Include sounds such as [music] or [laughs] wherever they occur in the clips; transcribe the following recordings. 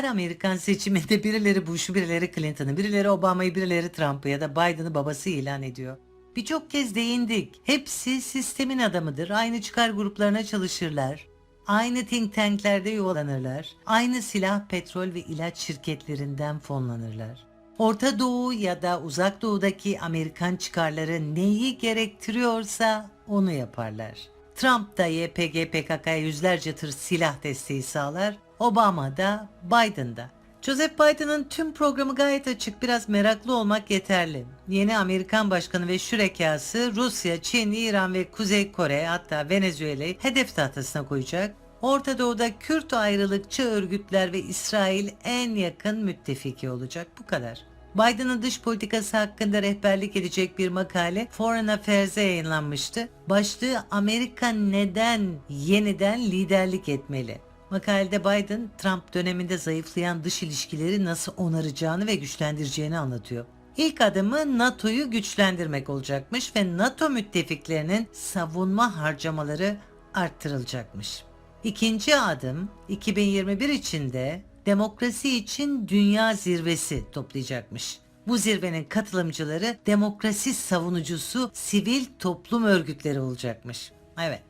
her Amerikan seçiminde birileri Bush'u, birileri Clinton'ı, birileri Obama'yı, birileri Trump'ı ya da Biden'ı babası ilan ediyor. Birçok kez değindik. Hepsi sistemin adamıdır. Aynı çıkar gruplarına çalışırlar. Aynı think tanklerde yuvalanırlar. Aynı silah, petrol ve ilaç şirketlerinden fonlanırlar. Orta Doğu ya da Uzak Doğu'daki Amerikan çıkarları neyi gerektiriyorsa onu yaparlar. Trump da YPG PKK'ya yüzlerce tır silah desteği sağlar. Obama da Biden da. Joseph Biden'ın tüm programı gayet açık. Biraz meraklı olmak yeterli. Yeni Amerikan başkanı ve şürekası Rusya, Çin, İran ve Kuzey Kore hatta Venezuela'yı hedef tahtasına koyacak. Orta Doğu'da Kürt ayrılıkçı örgütler ve İsrail en yakın müttefiki olacak. Bu kadar. Biden'ın dış politikası hakkında rehberlik edecek bir makale Foreign Affairs'e yayınlanmıştı. Başlığı Amerika neden yeniden liderlik etmeli? Makalede Biden, Trump döneminde zayıflayan dış ilişkileri nasıl onaracağını ve güçlendireceğini anlatıyor. İlk adımı NATO'yu güçlendirmek olacakmış ve NATO müttefiklerinin savunma harcamaları arttırılacakmış. İkinci adım 2021 içinde demokrasi için dünya zirvesi toplayacakmış. Bu zirvenin katılımcıları demokrasi savunucusu sivil toplum örgütleri olacakmış. Evet.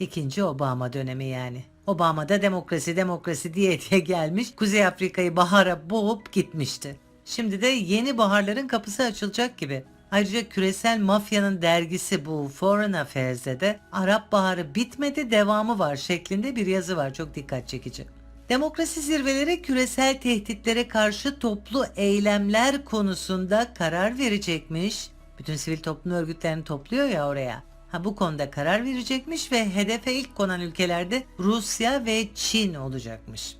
İkinci Obama dönemi yani. Obama da demokrasi demokrasi diye [laughs] diye gelmiş. Kuzey Afrika'yı bahara boğup gitmişti. Şimdi de yeni baharların kapısı açılacak gibi. Ayrıca küresel mafyanın dergisi bu Foreign Affairs'de de Arap Baharı bitmedi devamı var şeklinde bir yazı var. Çok dikkat çekici. Demokrasi zirveleri küresel tehditlere karşı toplu eylemler konusunda karar verecekmiş. Bütün sivil toplum örgütlerini topluyor ya oraya. Ha bu konuda karar verecekmiş ve hedefe ilk konan ülkelerde Rusya ve Çin olacakmış.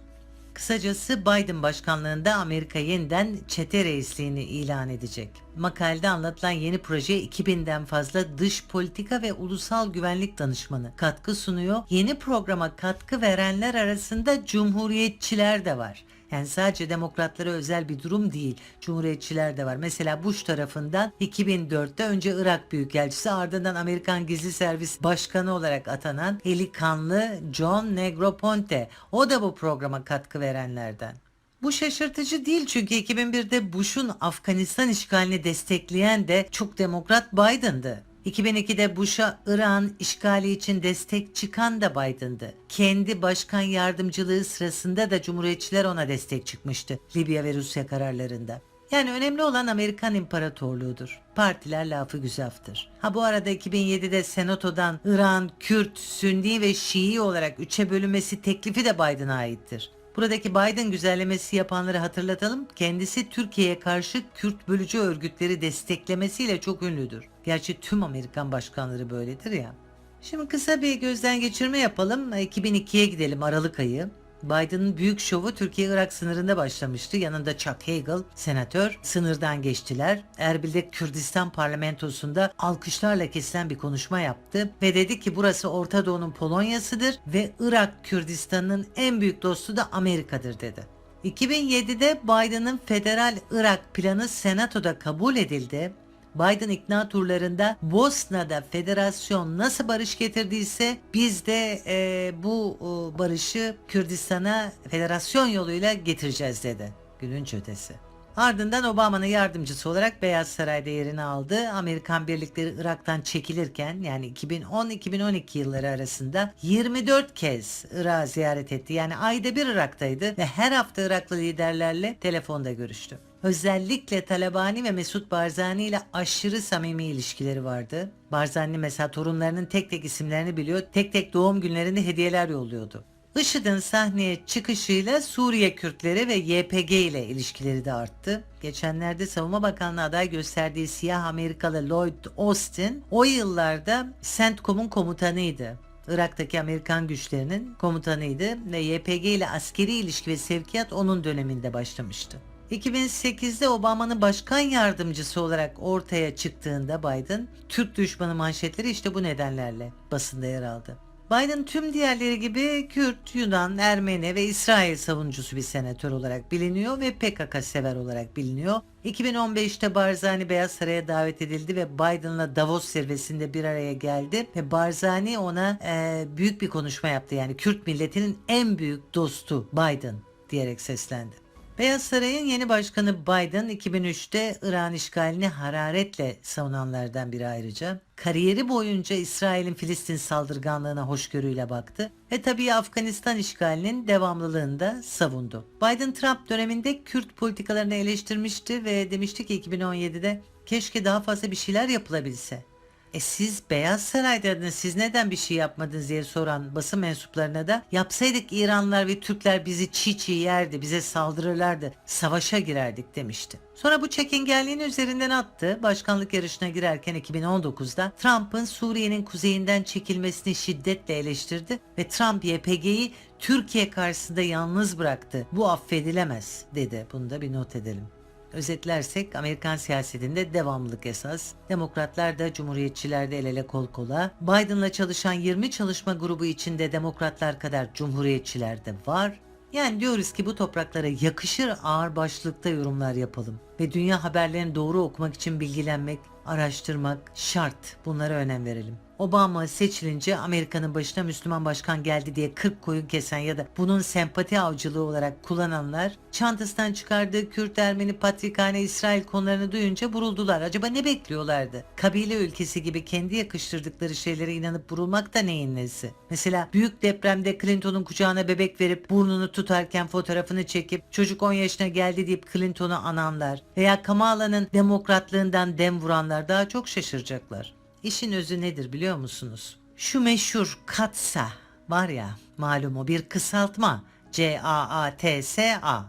Kısacası Biden başkanlığında Amerika yeniden çete reisliğini ilan edecek. Makalede anlatılan yeni projeye 2000'den fazla dış politika ve ulusal güvenlik danışmanı katkı sunuyor. Yeni programa katkı verenler arasında cumhuriyetçiler de var. Yani sadece demokratlara özel bir durum değil. Cumhuriyetçiler de var. Mesela Bush tarafından 2004'te önce Irak Büyükelçisi ardından Amerikan Gizli Servis Başkanı olarak atanan eli kanlı John Negroponte. O da bu programa katkı verenlerden. Bu şaşırtıcı değil çünkü 2001'de Bush'un Afganistan işgalini destekleyen de çok demokrat Biden'dı. 2002'de Bush'a İran işgali için destek çıkan da Biden'dı. Kendi başkan yardımcılığı sırasında da Cumhuriyetçiler ona destek çıkmıştı Libya ve Rusya kararlarında. Yani önemli olan Amerikan İmparatorluğu'dur. Partiler lafı güzaftır. Ha bu arada 2007'de Senato'dan İran, Kürt, Sünni ve Şii olarak üçe bölünmesi teklifi de Biden'a aittir. Buradaki Biden güzellemesi yapanları hatırlatalım. Kendisi Türkiye'ye karşı Kürt bölücü örgütleri desteklemesiyle çok ünlüdür. Gerçi tüm Amerikan başkanları böyledir ya. Şimdi kısa bir gözden geçirme yapalım. 2002'ye gidelim Aralık ayı. Biden'ın büyük şovu Türkiye-Irak sınırında başlamıştı. Yanında Chuck Hagel, senatör, sınırdan geçtiler. Erbil'de Kürdistan parlamentosunda alkışlarla kesilen bir konuşma yaptı ve dedi ki burası Orta Doğu'nun Polonya'sıdır ve Irak Kürdistan'ın en büyük dostu da Amerika'dır dedi. 2007'de Biden'ın federal Irak planı senatoda kabul edildi. Biden ikna turlarında Bosna'da federasyon nasıl barış getirdiyse biz de e, bu e, barışı Kürdistan'a federasyon yoluyla getireceğiz dedi. Gülünç ötesi. Ardından Obama'nın yardımcısı olarak Beyaz Saray'da yerini aldı. Amerikan birlikleri Irak'tan çekilirken yani 2010-2012 yılları arasında 24 kez Irak'ı ziyaret etti. Yani ayda bir Irak'taydı ve her hafta Iraklı liderlerle telefonda görüştü. Özellikle Talabani ve Mesut Barzani ile aşırı samimi ilişkileri vardı. Barzani mesela torunlarının tek tek isimlerini biliyor, tek tek doğum günlerinde hediyeler yolluyordu. IŞİD'in sahneye çıkışıyla Suriye Kürtleri ve YPG ile ilişkileri de arttı. Geçenlerde Savunma Bakanlığı aday gösterdiği siyah Amerikalı Lloyd Austin o yıllarda CENTCOM'un komutanıydı. Irak'taki Amerikan güçlerinin komutanıydı ve YPG ile askeri ilişki ve sevkiyat onun döneminde başlamıştı. 2008'de Obama'nın başkan yardımcısı olarak ortaya çıktığında Biden, Türk düşmanı manşetleri işte bu nedenlerle basında yer aldı. Biden tüm diğerleri gibi Kürt, Yunan, Ermeni ve İsrail savunucusu bir senatör olarak biliniyor ve PKK sever olarak biliniyor. 2015'te Barzani Beyaz Saray'a davet edildi ve Biden'la Davos zirvesinde bir araya geldi ve Barzani ona e, büyük bir konuşma yaptı. Yani Kürt milletinin en büyük dostu Biden. diyerek seslendi. Beyaz Saray'ın yeni başkanı Biden 2003'te İran işgalini hararetle savunanlardan biri ayrıca. Kariyeri boyunca İsrail'in Filistin saldırganlığına hoşgörüyle baktı ve tabii Afganistan işgalinin devamlılığını da savundu. Biden Trump döneminde Kürt politikalarını eleştirmişti ve demişti ki 2017'de keşke daha fazla bir şeyler yapılabilse. E siz Beyaz Saray'daydınız siz neden bir şey yapmadınız diye soran basın mensuplarına da yapsaydık İranlılar ve Türkler bizi çiğ çiğ yerdi, bize saldırırlardı, savaşa girerdik demişti. Sonra bu çekingenliğini üzerinden attı. Başkanlık yarışına girerken 2019'da Trump'ın Suriye'nin kuzeyinden çekilmesini şiddetle eleştirdi ve Trump YPG'yi Türkiye karşısında yalnız bıraktı. Bu affedilemez dedi. Bunu da bir not edelim. Özetlersek Amerikan siyasetinde devamlılık esas. Demokratlar da Cumhuriyetçiler de el ele kol kola. Biden'la çalışan 20 çalışma grubu içinde demokratlar kadar Cumhuriyetçiler de var. Yani diyoruz ki bu topraklara yakışır ağır başlıkta yorumlar yapalım. Ve dünya haberlerini doğru okumak için bilgilenmek, araştırmak şart. Bunlara önem verelim. Obama seçilince Amerika'nın başına Müslüman başkan geldi diye 40 koyun kesen ya da bunun sempati avcılığı olarak kullananlar çantasından çıkardığı Kürt, Ermeni, Patrikhane, İsrail konularını duyunca vuruldular. Acaba ne bekliyorlardı? Kabile ülkesi gibi kendi yakıştırdıkları şeylere inanıp vurulmak da neyin nesi? Mesela büyük depremde Clinton'un kucağına bebek verip burnunu tutarken fotoğrafını çekip çocuk 10 yaşına geldi deyip Clinton'u ananlar veya Kamala'nın demokratlığından dem vuranlar daha çok şaşıracaklar. İşin özü nedir biliyor musunuz? Şu meşhur katsa var ya malum o bir kısaltma C-A-A-T-S-A.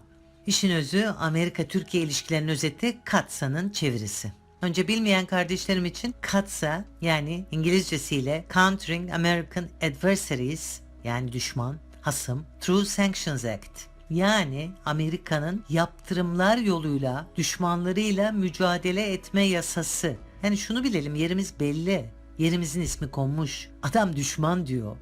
İşin özü Amerika-Türkiye ilişkilerinin özeti katsa'nın çevirisi. Önce bilmeyen kardeşlerim için katsa yani İngilizcesiyle Countering American Adversaries yani düşman, hasım Through Sanctions Act. Yani Amerika'nın yaptırımlar yoluyla düşmanlarıyla mücadele etme yasası. Yani şunu bilelim yerimiz belli. Yerimizin ismi konmuş. Adam düşman diyor.